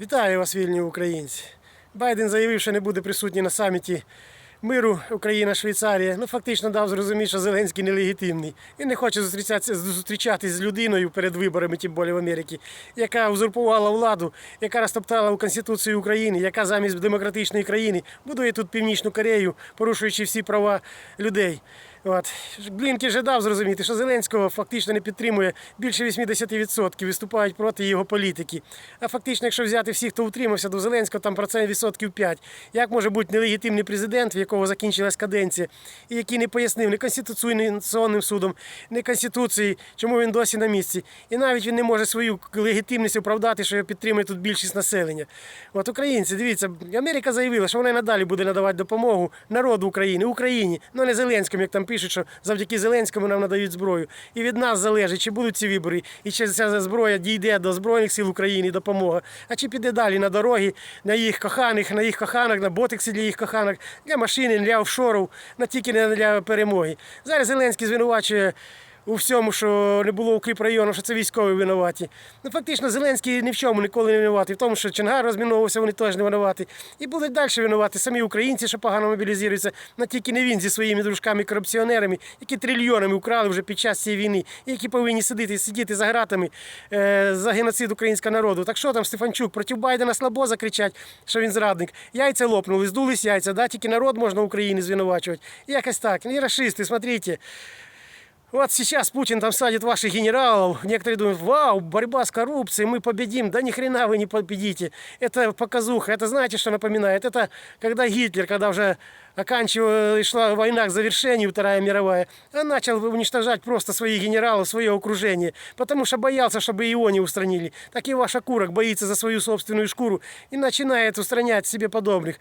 Вітаю вас, вільні українці. Байден заявив, що не буде присутній на саміті миру Україна-Швейцарія. Ну, фактично дав зрозуміти, що Зеленський нелегітимний. Він не хоче зустрічатися, зустрічатись з людиною перед виборами, тим більше в Америці, яка узурпувала владу, яка розтоптала у Конституції України, яка замість демократичної країни будує тут Північну Корею, порушуючи всі права людей. От. Блінки вже дав зрозуміти, що Зеленського фактично не підтримує більше 80% виступають проти його політики. А фактично, якщо взяти всіх, хто утримався до Зеленського, там процент відсотків 5. Як може бути нелегітимний президент, в якого закінчилась каденція, і який не пояснив ні Конституційним судом, ні Конституції, чому він досі на місці. І навіть він не може свою легітимність оправдати, що його підтримує тут більшість населення. От українці, дивіться, Америка заявила, що вона надалі буде надавати допомогу народу України, Україні, ну не Зеленському, як там пишуть, що завдяки Зеленському нам надають зброю. І від нас залежить, чи будуть ці вибори, і чи ця зброя дійде до Збройних сил України, допомога, а чи піде далі на дороги, на їх коханих, на їх коханок, на ботиксі для їх коханок, для машини, для офшорів, на тільки не для перемоги. Зараз Зеленський звинувачує. У всьому, що не було укріп району, що це військові винуваті. Ну фактично Зеленський ні в чому ніколи не винуватий. В тому, що Чонгар розміновувався, вони теж не винуваті. І будуть далі винувати самі українці, що погано мобілізуються, на тільки не він зі своїми дружками-корупціонерами, які трильйонами украли вже під час цієї війни, і які повинні сидіти сидіти за гратами е, за геноцид українського народу. Так що там Стефанчук проти Байдена слабо закричать, що він зрадник. Яйця лопнули, здулись яйця, да? тільки народ можна України звинувачувати. І якось так. І расисти, смотрите. Вот сейчас Путин там садит ваших генералов. Некоторые думают, вау, борьба с коррупцией, мы победим. Да ни хрена вы не победите. Это показуха. Это знаете, что напоминает? Это когда Гитлер, когда уже оканчивала, шла война к завершению, Вторая мировая, он начал уничтожать просто своих генералов, свое окружение. Потому что боялся, чтобы его не устранили. Так и ваш окурок боится за свою собственную шкуру и начинает устранять себе подобных.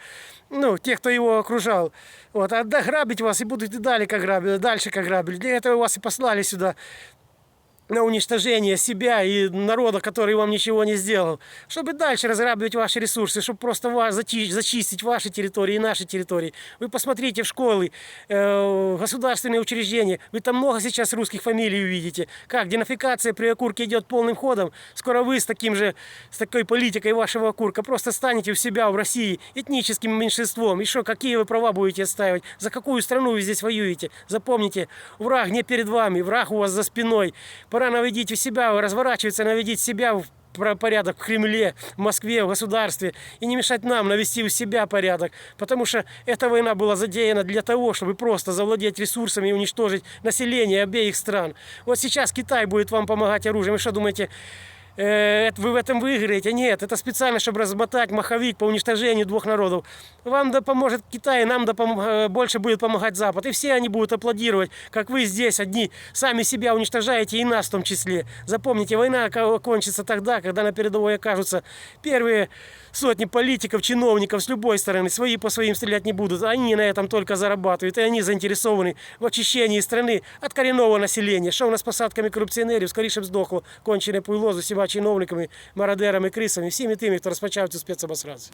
Ну, тех, кто его окружал. Вот. А да, грабить вас и будут и далее как грабили, дальше как грабили. Для этого вас и послали сюда На уничтожение себя и народа, который вам ничего не сделал, чтобы дальше разграбливать ваши ресурсы, чтобы просто вас зачи- зачистить ваши территории и наши территории. Вы посмотрите в школы, э, государственные учреждения, вы там много сейчас русских фамилий увидите. Как денацификация при окурке идет полным ходом, скоро вы с таким же, с такой политикой вашего окурка просто станете у себя в России этническим меньшинством. Что, какие вы права будете отстаивать? За какую страну вы здесь воюете? Запомните, враг не перед вами, враг у вас за спиной. Пора наведите себя, разворачиваться, наведите себя в про- порядок в Кремле, в Москве, в государстве. И не мешать нам навести у себя порядок. Потому что эта война была задеяна для того, чтобы просто завладеть ресурсами и уничтожить население обеих стран. Вот сейчас Китай будет вам помогать оружием. Вы что думаете, э, это вы в этом выиграете? Нет, это специально, чтобы размотать маховик по уничтожению двух народов. Вам да поможет Китай, нам да пом- э, больше будет помогать Запад. И все они будут аплодировать, как вы здесь одни сами себя уничтожаете, и нас в том числе. Запомните, война ко- кончится тогда, когда на передовой окажутся первые сотни политиков, чиновников с любой стороны. Свои по своим стрелять не будут. Они на этом только зарабатывают. И они заинтересованы в очищении страны от коренного населения. Що у нас з посадками корупціонерів, скоріше б здохло кончене пуйло з усіма чиновниками, мародерами, крисами, всіми тими, хто розпочав цю спецобосрацію.